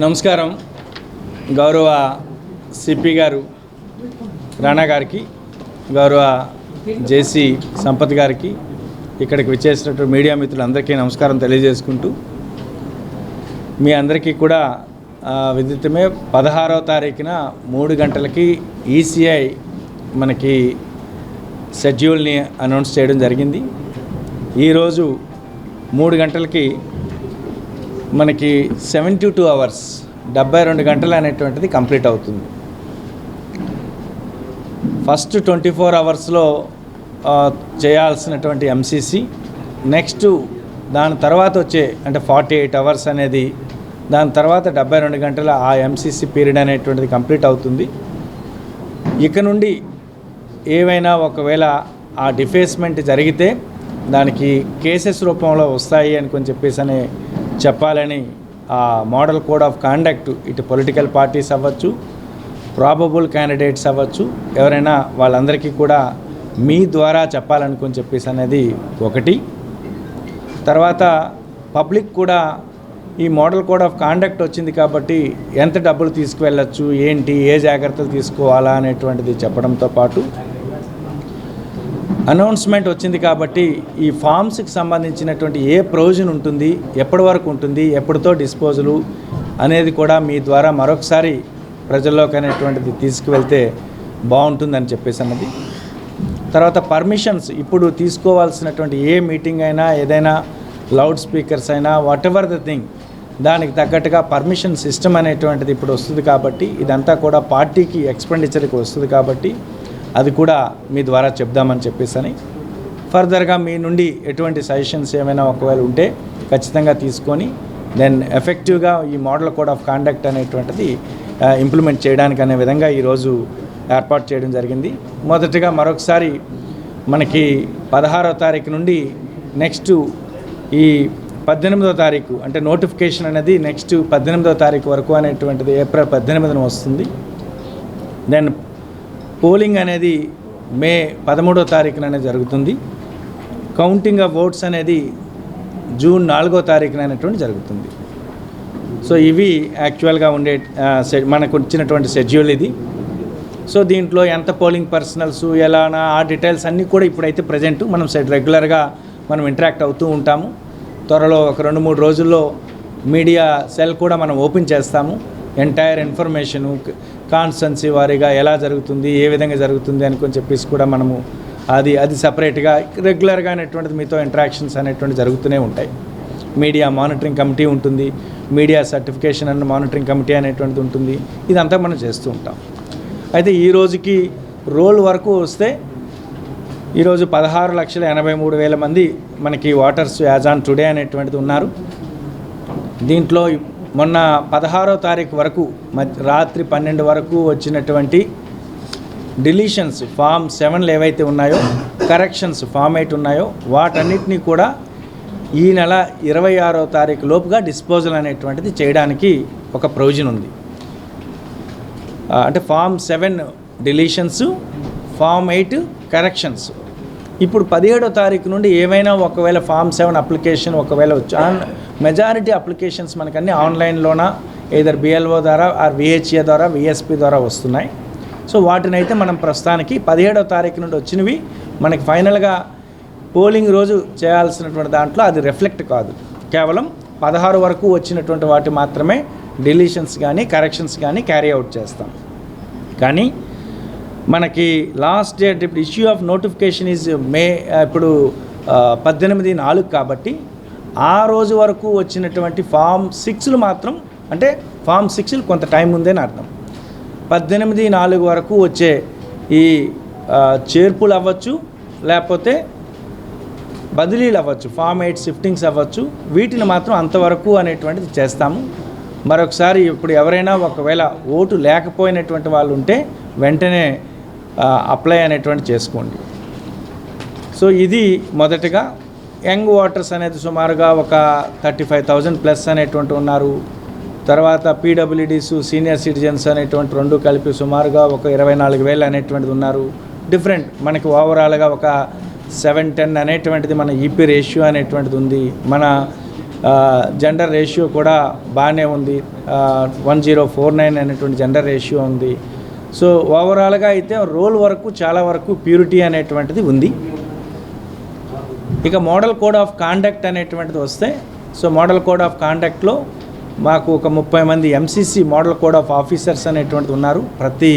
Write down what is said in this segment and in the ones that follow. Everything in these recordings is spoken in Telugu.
నమస్కారం. గౌరవ సిపి గారు రాణా గారికి గౌరవ జేసీ సంపత్ గారికి ఇక్కడికి విచ్చేసినటువంటి మీడియా మిత్రులందరికీ నమస్కారం తెలియజేసుకుంటూ మీ అందరికీ కూడా విదితమే పదహారవ తారీఖున మూడు గంటలకి ఈసీఐ మనకి షెడ్యూల్ని అనౌన్స్ చేయడం జరిగింది. ఈరోజు మూడు గంటలకి మనకి సెవెంటీ టూ అవర్స్ డెబ్బై రెండు గంటలు అనేటువంటిది కంప్లీట్ అవుతుంది. ఫస్ట్ ట్వంటీ ఫోర్ అవర్స్లో చేయాల్సినటువంటి ఎంసీసీ నెక్స్ట్ దాని తర్వాత వచ్చే అంటే ఫార్టీ ఎయిట్ అవర్స్ అనేది దాని తర్వాత డెబ్బై రెండు గంటల ఆ ఎంసీసీ పీరియడ్ అనేటువంటిది కంప్లీట్ అవుతుంది. ఇక నుండి ఏవైనా ఒకవేళ ఆ డిఫేస్మెంట్ జరిగితే దానికి కేసెస్ రూపంలో వస్తాయి అనుకొని చెప్పేసి అనే చెప్పాలని ఆ మోడల్ కోడ్ ఆఫ్ కాండక్ట్ ఇటు పొలిటికల్ పార్టీస్ అవ్వచ్చు ప్రాబబుల్ క్యాండిడేట్స్ అవ్వచ్చు ఎవరైనా వాళ్ళందరికీ కూడా మీ ద్వారా చెప్పాలనుకొని చెప్పేసి అనేది ఒకటి. తర్వాత పబ్లిక్ కూడా ఈ మోడల్ కోడ్ ఆఫ్ కాండక్ట్ వచ్చింది కాబట్టి ఎంత డబ్బులు తీసుకువెళ్ళచ్చు ఏంటి ఏ జాగ్రత్తలు తీసుకోవాలా అనేటువంటిది చెప్పడంతో పాటు అనౌన్స్మెంట్ వచ్చింది కాబట్టి ఈ ఫామ్స్కి సంబంధించినటువంటి ఏ ప్రొవిజన్ ఉంటుంది ఎప్పటి వరకు ఉంటుంది ఎప్పటితో డిస్పోజలు అనేది కూడా మీ ద్వారా మరొకసారి ప్రజల్లోకి అనేటువంటిది తీసుకువెళ్తే బాగుంటుందని చెప్పేసి అన్నది. తర్వాత పర్మిషన్స్ ఇప్పుడు తీసుకోవాల్సినటువంటి ఏ మీటింగ్ అయినా ఏదైనా లౌడ్ స్పీకర్స్ అయినా వాట్ ఎవర్ ద థింగ్ దానికి తగ్గట్టుగా పర్మిషన్ సిస్టమ్ అనేటువంటిది ఇప్పుడు వస్తుంది కాబట్టి ఇదంతా కూడా పార్టీకి ఎక్స్పెండిచర్కి వస్తుంది కాబట్టి అది కూడా మీ ద్వారా చెప్దామని చెప్పేసి అని ఫర్దర్గా మీ నుండి ఎటువంటి సజెషన్స్ ఏమైనా ఒకవేళ ఉంటే ఖచ్చితంగా తీసుకొని దెన్ ఎఫెక్టివ్గా ఈ మోడల్ కోడ్ ఆఫ్ కాండక్ట్ అనేటువంటిది ఇంప్లిమెంట్ చేయడానికి అనే విధంగా ఈరోజు ఏర్పాటు చేయడం జరిగింది. మొదటగా మరొకసారి మనకి పదహారో తారీఖు నుండి నెక్స్ట్ ఈ పద్దెనిమిదో తారీఖు అంటే నోటిఫికేషన్ అనేది నెక్స్ట్ పద్దెనిమిదో తారీఖు వరకు అనేటువంటిది ఏప్రిల్ పద్దెనిమిదిన వస్తుంది. దెన్ పోలింగ్ అనేది మే పదమూడో తారీఖున అనేది జరుగుతుంది. కౌంటింగ్ ఆఫ్ ఓట్స్ అనేది జూన్ నాలుగో తారీఖున అనేటువంటి జరుగుతుంది. సో ఇవి యాక్చువల్గా ఉండే మనకు వచ్చినటువంటి షెడ్యూల్ ఇది. సో దీంట్లో ఎంత పోలింగ్ పర్సనల్స్ ఎలానా ఆ డీటెయిల్స్ అన్నీ కూడా ఇప్పుడైతే ప్రజెంట్ మనం సెట్ రెగ్యులర్గా మనం ఇంటరాక్ట్ అవుతూ ఉంటాము. త్వరలో ఒక రెండు మూడు రోజుల్లో మీడియా సెల్ కూడా మనం ఓపెన్ చేస్తాము. ఎంటైర్ ఇన్ఫర్మేషను కాన్స్టెన్సీ వారీగా ఎలా జరుగుతుంది ఏ విధంగా జరుగుతుంది అనుకొని చెప్పేసి కూడా మనము అది అది సపరేట్గా రెగ్యులర్గా అనేటువంటిది మీతో ఇంటరాక్షన్స్ అనేటువంటి జరుగుతూనే ఉంటాయి. మీడియా మానిటరింగ్ కమిటీ ఉంటుంది media certification and monitoring committee అనేటువంటిది ఉంటుంది ఇదంతా మనం చేస్తూ ఉంటాం. అయితే ఈ రోజుకి రోల్ వరకు వస్తే ఈరోజు పదహారు లక్షల ఎనభై మూడు వేల మంది మనకి వాటర్స్ యాజ్ ఆన్ టుడే అనేటువంటిది ఉన్నారు. దీంట్లో మొన్న పదహారో తారీఖు వరకు రాత్రి పన్నెండు వరకు వచ్చినటువంటి డిలీషన్స్ ఫామ్ సెవెన్లు ఏవైతే ఉన్నాయో కరెక్షన్స్ ఫామ్ ఎయిట్ ఉన్నాయో వాటన్నిటినీ కూడా ఈ నెల ఇరవై ఆరో తారీఖు లోపుగా డిస్పోజల్ అనేటువంటిది చేయడానికి ఒక ప్రొవిజన్ ఉంది. అంటే form seven deletions form eight corrections ఇప్పుడు పదిహేడో తారీఖు నుండి ఏమైనా ఒకవేళ ఫామ్ సెవెన్ అప్లికేషన్ ఒకవేళ వచ్చి మెజారిటీ అప్లికేషన్స్ మనకన్నీ ఆన్లైన్లోన ఏదర్ బిఎల్ఓ ద్వారా ఆర్ విహెచ్ఏ ద్వారా విఎస్పి ద్వారా వస్తున్నాయి. సో వాటినైతే మనం ప్రస్తుతానికి పదిహేడో తారీఖు నుండి వచ్చినవి. మనకి ఫైనల్గా పోలింగ్ రోజు చేయాల్సినటువంటి దాంట్లో అది రిఫ్లెక్ట్ కాదు. కేవలం పదహారు వరకు వచ్చినటువంటి వాటి మాత్రమే డిలీషన్స్ కానీ కరెక్షన్స్ కానీ క్యారీ అవుట్ చేస్తాం. కానీ మనకి లాస్ట్ డేట్ ఇప్పుడు issue of notification is May ఇప్పుడు పద్దెనిమిది నాలుగు కాబట్టి ఆ రోజు వరకు వచ్చినటువంటి ఫామ్ సిక్స్లు మాత్రం అంటే ఫామ్ సిక్స్లు కొంత టైం ఉందని అర్థం పద్దెనిమిది నాలుగు వరకు వచ్చే ఈ చేర్పులు అవ్వచ్చు లేకపోతే బదిలీలు అవ్వచ్చు ఫామ్ ఎయిట్ షిఫ్టింగ్స్ అవ్వచ్చు వీటిని మాత్రం అంతవరకు అనేటువంటిది చేస్తాము. మరొకసారి ఇప్పుడు ఎవరైనా ఒకవేళ ఓటు లేకపోయినటువంటి వాళ్ళు ఉంటే వెంటనే అప్లై అనేటువంటి చేసుకోండి. సో ఇది మొదటగా యంగ్ ఓటర్స్ అనేది సుమారుగా ఒక థర్టీ ఫైవ్ థౌజండ్ ప్లస్ అనేటువంటి ఉన్నారు. తర్వాత పీడబ్ల్యూడీస్ సీనియర్ సిటిజన్స్ అనేటువంటి రెండు కలిపి సుమారుగా ఒక ఇరవై నాలుగు వేలు అనేటువంటిది ఉన్నారు. డిఫరెంట్ మనకి ఓవరాల్గా ఒక సెవెన్ టెన్ అనేటువంటిది మన ఈపీ రేషియో అనేటువంటిది ఉంది. మన జెండర్ రేషియో కూడా బాగానే ఉంది. వన్ జీరో ఫోర్ నైన్ అనేటువంటి జెండర్ రేషియో ఉంది. సో ఓవరాల్గా అయితే రోల్ వరకు చాలా వరకు ప్యూరిటీ అనేటువంటిది ఉంది. ఇక మోడల్ కోడ్ ఆఫ్ కాండక్ట్ అనేటువంటిది వస్తే సో మోడల్ కోడ్ ఆఫ్ కాండక్ట్లో మాకు ఒక ముప్పై మంది MCC model code of officers అనేటువంటిది ఉన్నారు. ప్రతి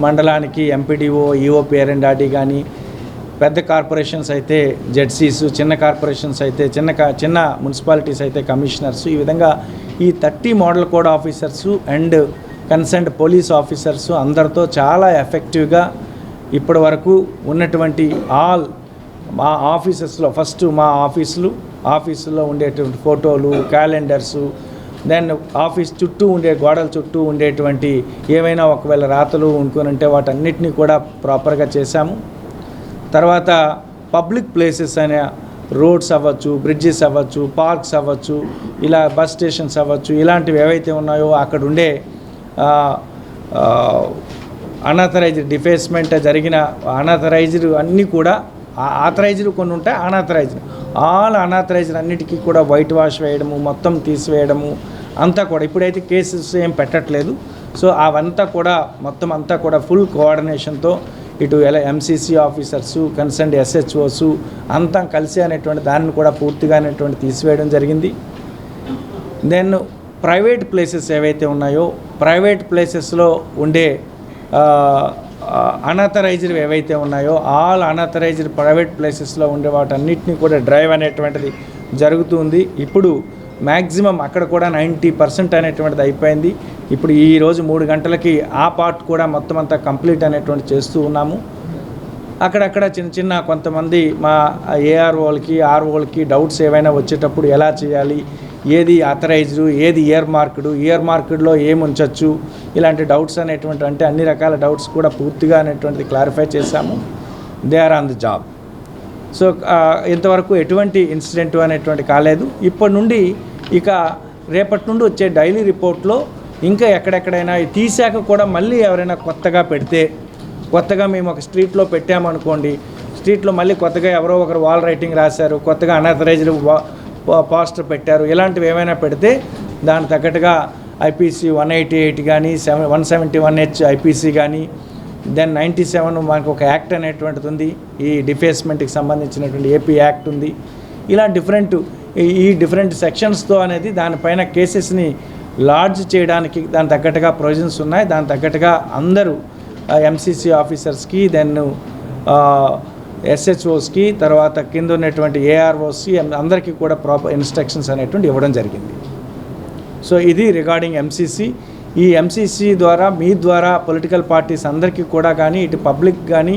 మండలానికి ఎంపీడీఓ ఈఓ పేరెండాడి కానీ పెద్ద కార్పొరేషన్స్ అయితే జెడ్సీస్ చిన్న కార్పొరేషన్స్ అయితే చిన్న కా- చిన్న మున్సిపాలిటీస్ అయితే కమిషనర్స్. ఈ విధంగా ఈ thirty model code officers and concerned police officers అందరితో చాలా ఎఫెక్టివ్గా ఇప్పటి వరకు ఉన్నటువంటి ఆల్ మా ఆఫీసెస్లో ఫస్ట్ మా ఆఫీసులు ఆఫీసులో ఉండేటువంటి ఫోటోలు క్యాలెండర్సు దెన్ ఆఫీస్ చుట్టూ ఉండే గోడల చుట్టూ ఉండేటువంటి ఏమైనా ఒకవేళ రాతలు ఉంటే వాటన్నిటిని కూడా ప్రాపర్గా చేశాము. తర్వాత పబ్లిక్ ప్లేసెస్ అనే రోడ్స్ అవ్వచ్చు బ్రిడ్జెస్ అవ్వచ్చు పార్క్స్ అవ్వచ్చు ఇలా బస్ స్టేషన్స్ అవ్వచ్చు ఇలాంటివి ఏవైతే ఉన్నాయో అక్కడ ఉండే అనాథరైజ్డ్ డిఫేస్మెంట్ జరిగిన అనాథరైజ్డ్ అన్నీ కూడా ఆథరైజ్డ్ కొన్ని ఉంటాయి అనాథరైజ్డ్. ఆల్ అనాథరైజ్డ్ అన్నిటికీ కూడా వైట్ వాష్ వేయడము మొత్తం తీసివేయడము అంతా కూడా. ఇప్పుడైతే కేసెస్ ఏం పెట్టట్లేదు. సో అవంతా కూడా మొత్తం అంతా కూడా ఫుల్ కోఆర్డినేషన్తో ఇటు ఎలా ఎంసీసీ ఆఫీసర్సు కన్సర్న్ ఎస్హెచ్ఓస్ అంతా కలిసి అనేటువంటి దానిని కూడా పూర్తిగా అనేటువంటి తీసివేయడం జరిగింది. దెన్ ప్రైవేట్ ప్లేసెస్ ఏవైతే ఉన్నాయో ప్రైవేట్ ప్లేసెస్లో ఉండే అనథరైజ్డ్ ఏవైతే ఉన్నాయో ఆల్ అనథరైజ్డ్ ప్రైవేట్ ప్లేసెస్లో ఉండే వాటన్నిటిని కూడా డ్రైవ్ అనేటువంటిది జరుగుతుంది. ఇప్పుడు మ్యాక్సిమం అక్కడ కూడా నైంటీ పర్సెంట్ అనేటువంటిది అయిపోయింది. ఇప్పుడు ఈ రోజు మూడు గంటలకి ఆ పార్ట్ కూడా మొత్తం అంతా కంప్లీట్ అనేటువంటి చేస్తూ ఉన్నాము. అక్కడక్కడ చిన్న చిన్న కొంతమంది మా ఏఆర్ఓలకి ఆర్ఓలకి డౌట్స్ ఏవైనా వచ్చేటప్పుడు ఎలా చేయాలి ఏది ఆథరైజ్డ్ ఏది ఇయర్ మార్క్డ్ ఇయర్ మార్క్డ్లో ఏం ఉంచవచ్చు ఇలాంటి డౌట్స్ అనేటువంటి అంటే అన్ని రకాల డౌట్స్ కూడా పూర్తిగా అనేటువంటిది క్లారిఫై చేశాము. They are on the job so ఇంతవరకు ఎటువంటి ఇన్సిడెంట్ అనేటువంటి కాలేదు. ఇప్పటి నుండి ఇక రేపటి నుండి వచ్చే డైలీ రిపోర్ట్లో ఇంకా ఎక్కడెక్కడైనా తీశాక తీసాక కూడా మళ్ళీ ఎవరైనా కొత్తగా పెడితే కొత్తగా మేము ఒక స్ట్రీట్లో పెట్టామనుకోండి స్ట్రీట్లో మళ్ళీ కొత్తగా ఎవరో ఒకరు వాల్ రైటింగ్ రాశారు కొత్తగా అనాథరైజ్డ్ పోస్టర్ పెట్టారు. ఇలాంటివి ఏమైనా పెడితే దానికి తగ్గట్టుగా ఐపీసీ వన్ ఎయిటీ ఎయిట్ కానీ seven one seventy one H IPC కానీ దెన్ నైంటీ సెవెన్ మనకు ఒక యాక్ట్ అనేటువంటిది ఉంది. ఈ డిఫేస్మెంట్కి సంబంధించినటువంటి ఏపీ యాక్ట్ ఉంది. ఇలా డిఫరెంట్ ఈ- ఈ డిఫరెంట్ సెక్షన్స్తో అనేది దానిపైన కేసెస్ని లాడ్జ్ చేయడానికి దాని తగ్గట్టుగా ప్రొవిజన్స్ ఉన్నాయి. దాని తగ్గట్టుగా అందరూ ఎంసీసీ ఆఫీసర్స్కి దెన్ ఎస్హెచ్ఓస్కి తర్వాత కింద ఉన్నటువంటి ఏఆర్ఓస్కి అందరికీ కూడా ప్రాపర్ ఇన్స్ట్రక్షన్స్ అనేటువంటి ఇవ్వడం జరిగింది. సో ఇది రిగార్డింగ్ ఎంసీసీ ఈ ఎంసీసీ ద్వారా మీ ద్వారా పొలిటికల్ పార్టీస్ అందరికీ కూడా కానీ ఇటు పబ్లిక్ కానీ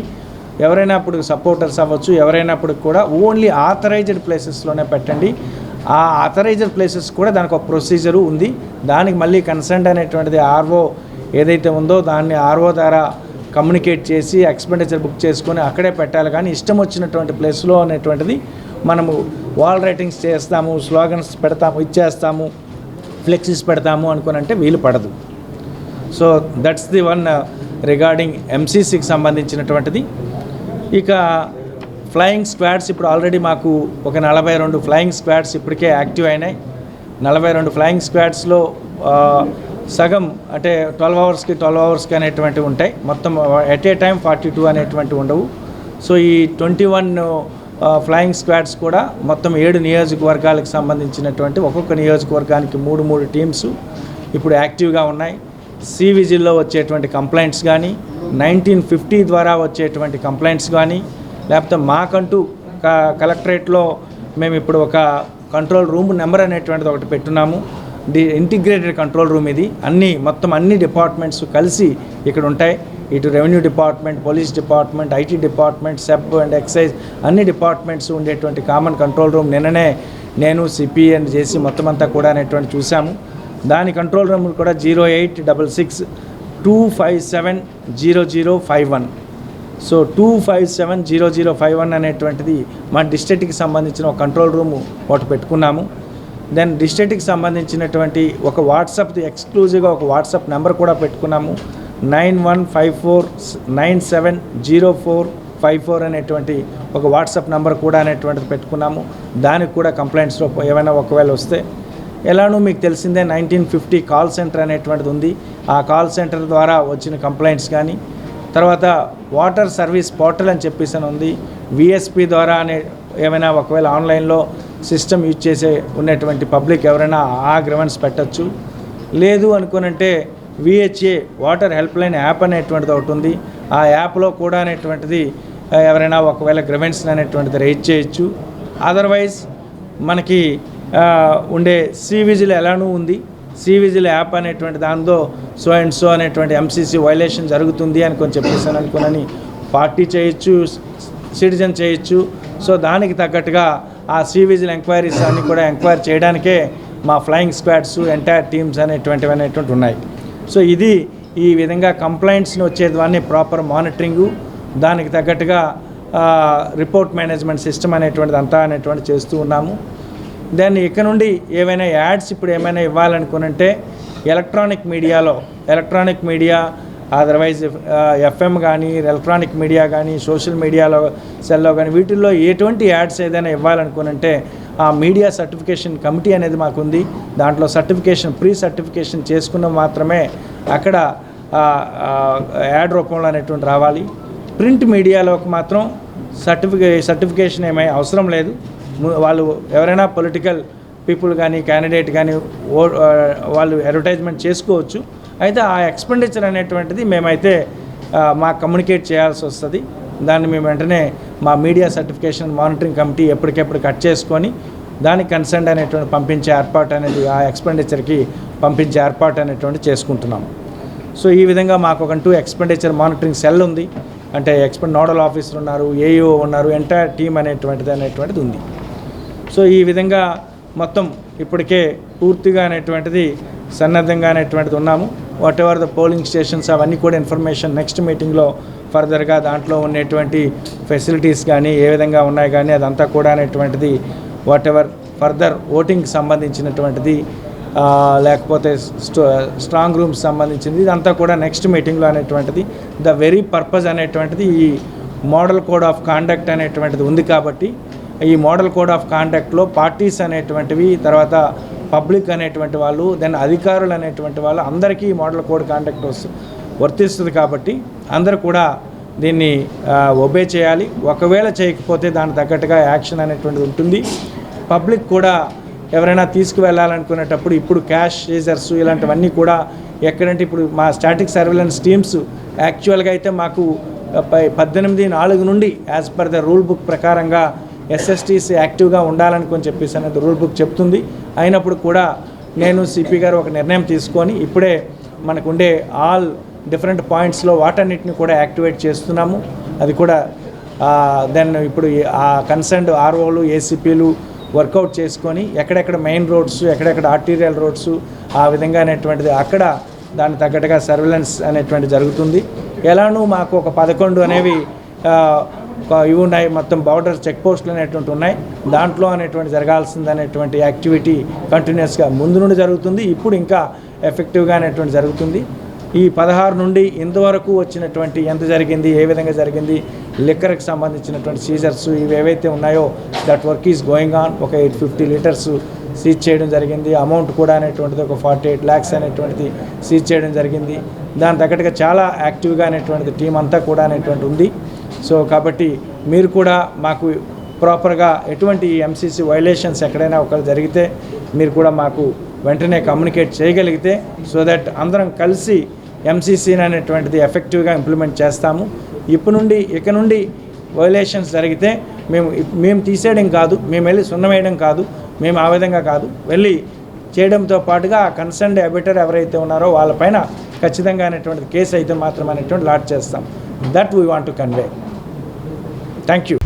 ఎవరైనా ఇప్పుడు సపోర్టర్స్ అవ్వచ్చు ఎవరైనా ఇప్పుడు కూడా ఓన్లీ ఆథరైజ్డ్ ప్లేసెస్లోనే పెట్టండి. ఆ ఆథరైజ్డ్ ప్లేసెస్ కూడా దానికి ఒక ప్రొసీజరు ఉంది. దానికి మళ్ళీ కన్సర్న్ అనేటువంటిది ఆర్ఓ ఏదైతే ఉందో దాన్ని ఆర్ఓ ద్వారా కమ్యూనికేట్ చేసి ఎక్స్పెండిచర్ బుక్ చేసుకొని అక్కడే పెట్టాలి. కానీ ఇష్టం వచ్చినటువంటి ప్లేస్లో అనేటువంటిది మనము వాల్ రైటింగ్స్ చేస్తాము స్లోగన్స్ పెడతాము ఇచ్చేస్తాము ఫ్లెక్సీస్ పెడతాము అనుకుని అంటే వీలు పడదు. So that's the one regarding ఎంసీసీకి సంబంధించినటువంటిది. ఇక ఫ్లయింగ్ స్క్వాడ్స్ ఇప్పుడు ఆల్రెడీ మాకు ఒక నలభై రెండు ఫ్లయింగ్ స్క్వాడ్స్ ఇప్పటికే యాక్టివ్ అయినాయి. నలభై రెండు ఫ్లయింగ్ స్క్వాడ్స్లో సగం అంటే ట్వెల్వ్ అవర్స్కి ట్వెల్వ్ అవర్స్కి అనేటువంటివి ఉంటాయి. మొత్తం at a time forty two అనేటువంటివి ఉండవు. సో ఈ ట్వంటీ వన్ ఫ్లయింగ్ స్క్వాడ్స్ కూడా మొత్తం ఏడు నియోజకవర్గాలకు సంబంధించినటువంటి ఒక్కొక్క నియోజకవర్గానికి మూడు మూడు టీమ్స్ ఇప్పుడు యాక్టివ్గా ఉన్నాయి. సి విజిల్లో వచ్చేటువంటి కంప్లైంట్స్ కానీ నైన్టీన్ ఫిఫ్టీ ద్వారా వచ్చేటువంటి కంప్లైంట్స్ కానీ లేకపోతే మాకంటూ కలెక్టరేట్లో మేము ఇప్పుడు ఒక కంట్రోల్ రూమ్ నెంబర్ అనేటువంటిది ఒకటి పెట్టున్నాము. ఇంటిగ్రేటెడ్ కంట్రోల్ రూమ్ ఇది. అన్ని మొత్తం అన్ని డిపార్ట్మెంట్స్ కలిసి ఇక్కడ ఉంటాయి. ఇటు revenue department police department IT department SEB and excise అన్ని డిపార్ట్మెంట్స్ ఉండేటువంటి కామన్ కంట్రోల్ రూమ్ నిన్ననే నేను సిపి అండ్ చేసి మొత్తం అంతా కూడా అనేటువంటి చూసాము దాని కంట్రోల్ రూమ్ కూడా zero eight double six two five seven zero zero five one. So two five seven zero zero five one అనేటువంటిది మా డిస్ట్రిక్ట్కి సంబంధించిన ఒక కంట్రోల్ రూమ్ ఒకటి పెట్టుకున్నాము. దెన్ డిస్ట్రిక్ట్కి సంబంధించినటువంటి ఒక వాట్సాప్ ఎక్స్క్లూజివ్గా ఒక వాట్సాప్ నెంబర్ కూడా పెట్టుకున్నాము. Nine one five four nine seven zero four five four అనేటువంటి ఒక వాట్సాప్ నెంబర్ కూడా అనేటువంటిది పెట్టుకున్నాము. దానికి కూడా కంప్లైంట్స్లో ఏమైనా ఒకవేళ వస్తే. ఎలానూ మీకు తెలిసిందే నైన్టీన్ ఫిఫ్టీ కాల్ సెంటర్ అనేటువంటిది ఉంది. ఆ కాల్ సెంటర్ ద్వారా వచ్చిన కంప్లైంట్స్ కానీ తర్వాత వాటర్ సర్వీస్ పోర్టల్ అని చెప్పేసి అని ఉంది. విఎస్పి ద్వారా అనే ఏమైనా ఒకవేళ ఆన్లైన్లో సిస్టమ్ యూజ్ చేసే ఉన్నటువంటి పబ్లిక్ ఎవరైనా ఆ గ్రవెన్స్ పెట్టచ్చు. లేదు అనుకునంటే VHA voter help line app అనేటువంటిది ఒకటి ఉంది. ఆ యాప్లో కూడా అనేటువంటిది ఎవరైనా ఒకవేళ గ్రవెన్స్ అనేటువంటిది రైజ్ చేయొచ్చు. అదర్వైజ్ మనకి ఉండే సి విజిల్ ఎలానూ ఉంది. సీ విజిల్ యాప్ అనేటువంటి దానిలో సో అండ్ సో అనేటువంటి ఎంసీసీ వైలేషన్ జరుగుతుంది అని కొంచెం చెప్పేసాను అనుకున్నాను పార్టీ చేయొచ్చు సిటిజన్ చేయొచ్చు. సో దానికి తగ్గట్టుగా ఆ సీ విజిల్ ఎంక్వైరీస్ అన్ని కూడా ఎంక్వైరీ చేయడానికే మా ఫ్లయింగ్ స్క్వాడ్స్ ఎంటైర్ టీమ్స్ అనేటువంటివి అనేటువంటి ఉన్నాయి. సో ఇది ఈ విధంగా కంప్లైంట్స్ని వచ్చేదాన్ని ప్రాపర్ మానిటరింగు దానికి తగ్గట్టుగా రిపోర్ట్ మేనేజ్మెంట్ సిస్టమ్ అనేటువంటిది అంతా అనేటువంటి చేస్తూ ఉన్నాము. దెన్ ఇక నుండి ఏవైనా యాడ్స్ ఇప్పుడు ఏమైనా ఇవ్వాలనుకునంటే ఎలక్ట్రానిక్ మీడియాలో ఎలక్ట్రానిక్ మీడియా అదర్వైజ్ ఎఫ్ఎం కానీ ఎలక్ట్రానిక్ మీడియా కానీ సోషల్ మీడియాలో సెల్లో కానీ వీటిల్లో ఎటువంటి యాడ్స్ ఏదైనా ఇవ్వాలనుకునంటే ఆ మీడియా సర్టిఫికేషన్ కమిటీ అనేది మాకుంది. దాంట్లో సర్టిఫికేషన్ ప్రీ సర్టిఫికేషన్ చేసుకున్న మాత్రమే అక్కడ యాడ్ రూపంలో అనేటువంటి రావాలి. ప్రింట్ మీడియాలోకి మాత్రం సర్టిఫికే సర్టిఫికేషన్ ఏమీ అవసరం లేదు. వాళ్ళు ఎవరైనా పొలిటికల్ పీపుల్ కానీ క్యాండిడేట్ కానీ ఓ వాళ్ళు అడ్వర్టైజ్మెంట్ చేసుకోవచ్చు. అయితే ఆ ఎక్స్పెండిచర్ అనేటువంటిది మేమైతే మాకు మా కమ్యూనికేట్ చేయాల్సి వస్తుంది. దాన్ని మేము వెంటనే మా మీడియా సర్టిఫికేషన్ మానిటరింగ్ కమిటీ ఎప్పటికెప్పుడు కట్ చేసుకొని దానికి కన్సర్న్ అనేటువంటి పంపించే ఏర్పాటు అనేది ఆ ఎక్స్పెండిచర్కి పంపించే ఏర్పాటు అనేటువంటి చేసుకుంటున్నాము. సో ఈ విధంగా మాకు ఒక టూ ఎక్స్పెండిచర్ మానిటరింగ్ సెల్ ఉంది. అంటే ఎక్స్పెండ్ నోడల్ ఆఫీసర్ ఉన్నారు ఏఈఓ ఉన్నారు ఎంటైర్ టీమ్ అనేటువంటిది అనేటువంటిది ఉంది. సో ఈ విధంగా మొత్తం ఇప్పటికే పూర్తిగా అనేటువంటిది సన్నద్ధంగా అనేటువంటిది ఉన్నాము. Whatever the polling stations అవన్నీ కూడా ఇన్ఫర్మేషన్ నెక్స్ట్ మీటింగ్లో ఫర్దర్గా దాంట్లో ఉండేటువంటి ఫెసిలిటీస్ కానీ ఏ విధంగా ఉన్నాయి కానీ అదంతా కూడా అనేటువంటిది వాట్ ఎవర్ ఫర్దర్ ఓటింగ్కి సంబంధించినటువంటిది లేకపోతే స్టో స్ట్రాంగ్ రూమ్స్ సంబంధించింది ఇదంతా కూడా నెక్స్ట్ మీటింగ్లో అనేటువంటిది ద వెరీ పర్పస్ అనేటువంటిది ఈ మోడల్ కోడ్ ఆఫ్ కాండక్ట్ అనేటువంటిది ఉంది కాబట్టి ఈ మోడల్ కోడ్ ఆఫ్ కాండక్ట్లో పార్టీస్ అనేటువంటివి తర్వాత పబ్లిక్ అనేటువంటి వాళ్ళు దెన్ అధికారులు అనేటువంటి వాళ్ళు అందరికీ ఈ మోడల్ కోడ్ కాంటాక్ట్ వర్తిస్తుంది కాబట్టి అందరూ కూడా దీన్ని ఒబే చేయాలి. ఒకవేళ చేయకపోతే దానికి తగ్గట్టుగా యాక్షన్ అనేటువంటిది ఉంటుంది. పబ్లిక్ కూడా ఎవరైనా తీసుకువెళ్ళాలనుకునేటప్పుడు ఇప్పుడు క్యాష్ సీజర్స్ ఇలాంటివన్నీ కూడా ఎక్కడంటే ఇప్పుడు మా స్టాటిక్ సర్వేలెన్స్ టీమ్స్ యాక్చువల్గా అయితే మాకు ప- పద్దెనిమిది నాలుగు నుండి as per the rule book ప్రకారంగా ఎస్ఎస్టీసీ యాక్టివ్గా ఉండాలని చెప్పేసి అనేది రూల్ బుక్ చెప్తుంది. అయినప్పుడు కూడా నేను సిపి గారు ఒక నిర్ణయం తీసుకొని ఇప్పుడే మనకు ఉండే ఆల్ డిఫరెంట్ పాయింట్స్లో వాటన్నిటిని కూడా యాక్టివేట్ చేస్తున్నాము. అది కూడా దెన్ ఇప్పుడు ఆ కన్సర్న్డ్ ఆర్ఓలు ఏసీపీలు వర్కౌట్ చేసుకొని ఎక్కడెక్కడ మెయిన్ రోడ్స్ ఎక్కడెక్కడ ఆర్టీరియల్ రోడ్స్ ఆ విధంగా అనేటువంటిది అక్కడ దానికి తగ్గట్టుగా సర్వేలెన్స్ అనేటువంటి జరుగుతుంది. ఎలానూ మాకు ఒక పదకొండు అనేవి ఇవి ఉన్నాయి మొత్తం బార్డర్ చెక్ పోస్టులు అనేటువంటి ఉన్నాయి. దాంట్లో అనేటువంటి జరగాల్సింది అనేటువంటి యాక్టివిటీ కంటిన్యూస్గా ముందు నుండి జరుగుతుంది. ఇప్పుడు ఇంకా ఎఫెక్టివ్గా అనేటువంటి జరుగుతుంది. ఈ పదహారు నుండి ఇంతవరకు వచ్చినటువంటి ఎంత జరిగింది ఏ విధంగా జరిగింది లిక్కర్కి సంబంధించినటువంటి సీజర్స్ ఇవి ఏవైతే ఉన్నాయో that work is going on ఒక ఎయిట్ ఫిఫ్టీ లీటర్స్ సీజ్ చేయడం జరిగింది. అమౌంట్ కూడా అనేటువంటిది ఒక ఫార్టీ ఎయిట్ ల్యాక్స్ అనేటువంటిది సీజ్ చేయడం జరిగింది. దాని తగ్గట్టుగా చాలా యాక్టివ్గా అనేటువంటిది టీం అంతా కూడా అనేటువంటి ఉంది. సో కాబట్టి మీరు కూడా మాకు ప్రాపర్గా ఎటువంటి ఎంసీసీ వైలేషన్స్ ఎక్కడైనా ఒకరు జరిగితే మీరు కూడా మాకు వెంటనే కమ్యూనికేట్ చేయగలిగితే సో దట్ అందరం కలిసి ఎంసీసీని అనేటువంటిది ఎఫెక్టివ్గా ఇంప్లిమెంట్ చేస్తాము. ఇప్పటి నుండి ఇక నుండి వైలేషన్స్ జరిగితే మేము మేము తీసేయడం కాదు మేము వెళ్ళి సున్నమేయడం కాదు మేము ఆ విధంగా కాదు. వెళ్ళి చేయడంతో పాటుగా ఆ కన్సర్న్డ్ అబిటర్ ఎవరైతే ఉన్నారో వాళ్ళపైన ఖచ్చితంగా అనేటువంటిది కేసు అయితే మాత్రం అనేటువంటి లాట్ చేస్తాం. That we want to convey Thank you.